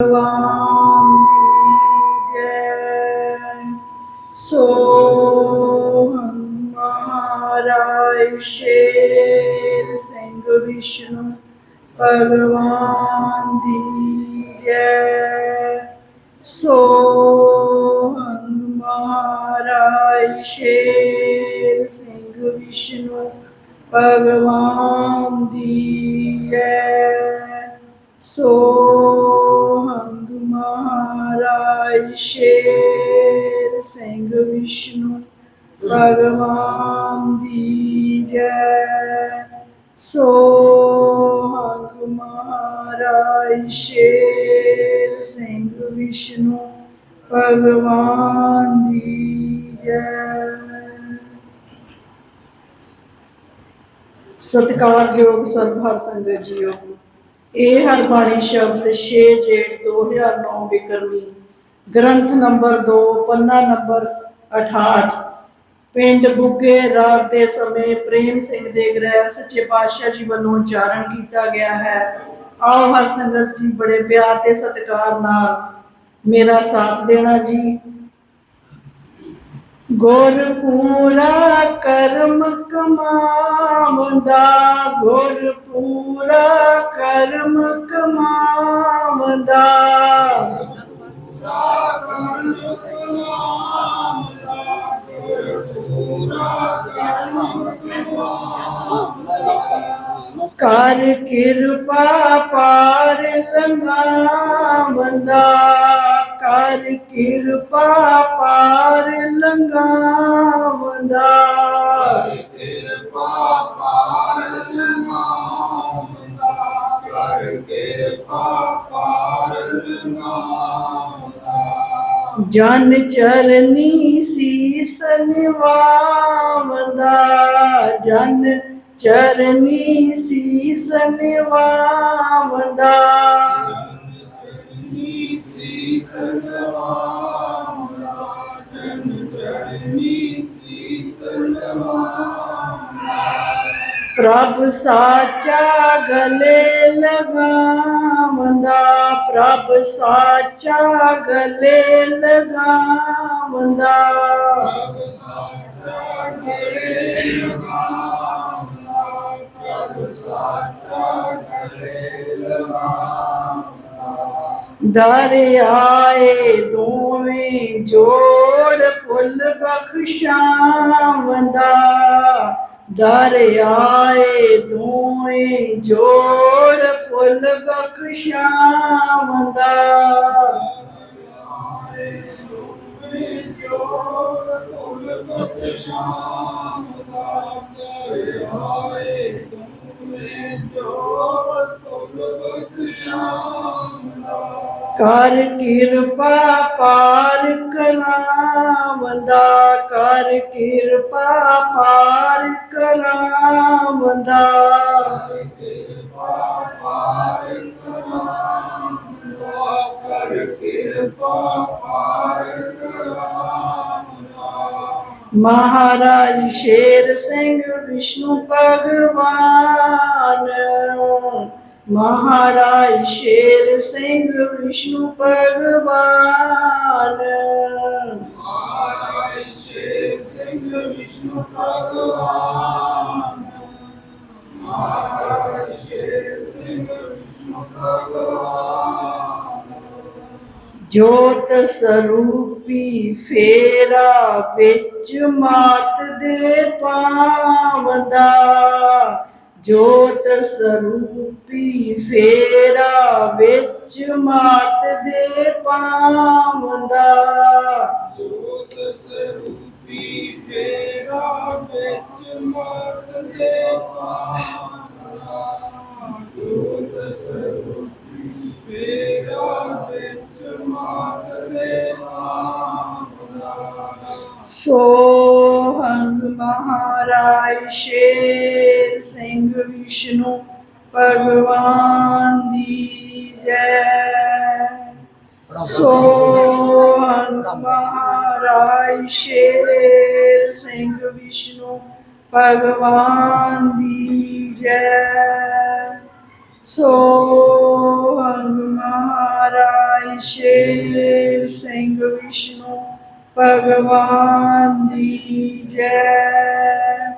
ਭਗਵਾਨ ਦੀ ਜੈ ਸੋ ਮਹਾਰਾਜ ਸ਼ੇਰ ਸਿੰਘ ਵਿਸ਼ਨੂੰ ਭਗਵਾਨ ਦੀ ਜੈ ਸੋ ਮਹਾਰਾਜ ਸ਼ੇਰ ਸਿੰਘ ਵਿਸ਼ਨੂੰ ਭਗਵਾਨ ਸ਼ੇਰ ਸਿੰਘ ਵਿਸ਼ਨੂੰ, ਭਗਵਾਨ ਦੀ ਜੈ। ਸੋਹੰਗ ਮਹਾਰਾਜ ਸ਼ੇਰ ਸਿੰਘ ਵਿਸ਼ਨੂੰ, ਭਗਵਾਨ ਦੀ ਜੈ। ਸਤਿਕਾਰਯੋਗ ਸਰਬ ਹਰ ਸੰਗਤ ਜੀਓ। ਇਹ ਹਰਬਾਣੀ ਸ਼ਬਦ 6 ਜੇਠ 2009 ਵਿਕਰਮੀ। ਗ੍ਰੰਥ ਨੰਬਰ 2 ਪੰਨਾ ਨੰਬਰ 68 ਪਿੰਡ ਬੁੱਗੇ ਰਾਤ ਦੇ ਸਮੇਂ ਪ੍ਰੇਮ ਸਿੰਘ ਦੇ ਗ੍ਰਹਿ ਸੱਚੇ ਪਾਤਸ਼ਾਹ ਜੀ ਵੱਲੋਂ ਉਚਾਰਨ ਕੀਤਾ ਗਿਆ ਹੈ। ਆਓ ਹਰ ਸੰਗਤ ਜੀ ਬੜੇ ਪਿਆਰ ਤੇ ਸਤਿਕਾਰ ਨਾਲ ਮੇਰਾ ਸਾਥ ਦੇਣਾ ਜੀ। ਗੁਰ ਪੂਰਾ ਕਰਮ ਕਮਾਵੰਦਾ, ਗੁਰ ਪੂਰਾ ਕਰਮ ਕਮਾਵ ਕਰ ਕਿਰਪਾ ਪਾਰ ਲੰਘਾਵੰਦਾ ਕਰ ਕਿਰਪਾ ਪਾਰ ਲੰਘਾਵੰਦਾ ਕਿਰਪਾ ਪਾਰ ਲੰਘਾਉਂਦਾ ਕਰ ਕਿਰਪਾ ਪਾਰ ਲੰਘਾਉਂਦਾ ਜਨ ਚਰਨੀ ਸੀਸ ਨਿਵਾਵੰਦਾ ਜਨ ਚਰਨੀ ਸੀਸ ਨਿਵਾਵੰਦਾ ਨੀ ਸੀ ਸਲਵਾਉਂਦਾ ਜਨ ਜਰਨੀ ਸੀ ਸਲਵਾਉਂਦਾ ਪ੍ਰਭ ਸਾਚਾ ਗਲੇ ਲਗਾਵੰਦਾ ਪ੍ਰਭ ਸਾਚਾ ਗਲੇ ਲਗਾਵੰਦਾ। ਪ੍ਰਭ ਸਾਚਾ ਗਲੇ ਲਗਾਉਂਦਾ ਦਰਿਆਏ ਸਾਚਾ ਗਲੇ ਲਗਾਉਂਦਾ ਦਰ ਆਏ ਦੋਵੇਂ ਜੋੜ ਪੁੱਲ ਬਖਸ਼ਾਵੰਦਾ। ਦਰ ਆਏ ਜੋੜ ਪੁੱਲ ਬਖਸ਼ਾਵੰਦਾ। ਕਰ ਕਿਰਪਾ ਪਾਰ ਕਰਾਵੰਦਾ ਕਰ ਕਿਰਪਾ ਪਾਰ ਕਰਾਵੰਦਾ। ਮਹਾਰਾਜ ਸ਼ੇਰ ਸਿੰਘ ਵਿਸ਼ਨੂੰ ਭਗਵਾਨ। ਮਹਾਰਾਜ ਸ਼ੇਰ ਸਿੰਘ ਵਿਸ਼ਨੂੰ ਭਗਵਾਨ। ਸਿੰਘ ਵਿਸ਼ਨੂੰ ਭਗਵਾਨ। ਮਹਾਰਾਜ ਸ਼ੇਰ ਸਿੰਘ ਵਿਸ਼ਨੂੰ ਭਗਵਾਨ। ਜੋਤ ਸਰੂਪੀ ਫੇਰਾ ਵਿੱਚ ਮਾਤ ਦੇ ਪਾਵੰਦਾ। ਜੋਤ ਸਰੂਪੀ ਫੇਰਾ ਵਿੱਚ ਮਾਤ ਦੇ ਪਾਵੰਦਾ ਮਹਾਰਾਜ ਸ਼ੇਰ ਸਿੰਘ ਵਿਸ਼ਨੂੰ ਭਗਵਾਨ ਦੀ ਜੈ। ਸੋਹੰਗ ਮਹਾਰਾਜ ਸ਼ੇਰ ਸਿੰਘ ਵਿਸ਼ਨੂੰ ਭਗਵਾਨ ਦੀ ਜੈ। ਸੋ ਹੰਗ ਮਹਾਰਾਜ ਮਹਾਰਾਜ ਸ਼ੇਰ ਸਿੰਘ ਵਿਸ਼ਨੂੰ ਭਗਵਾਨ ਦੀ ਜੈ।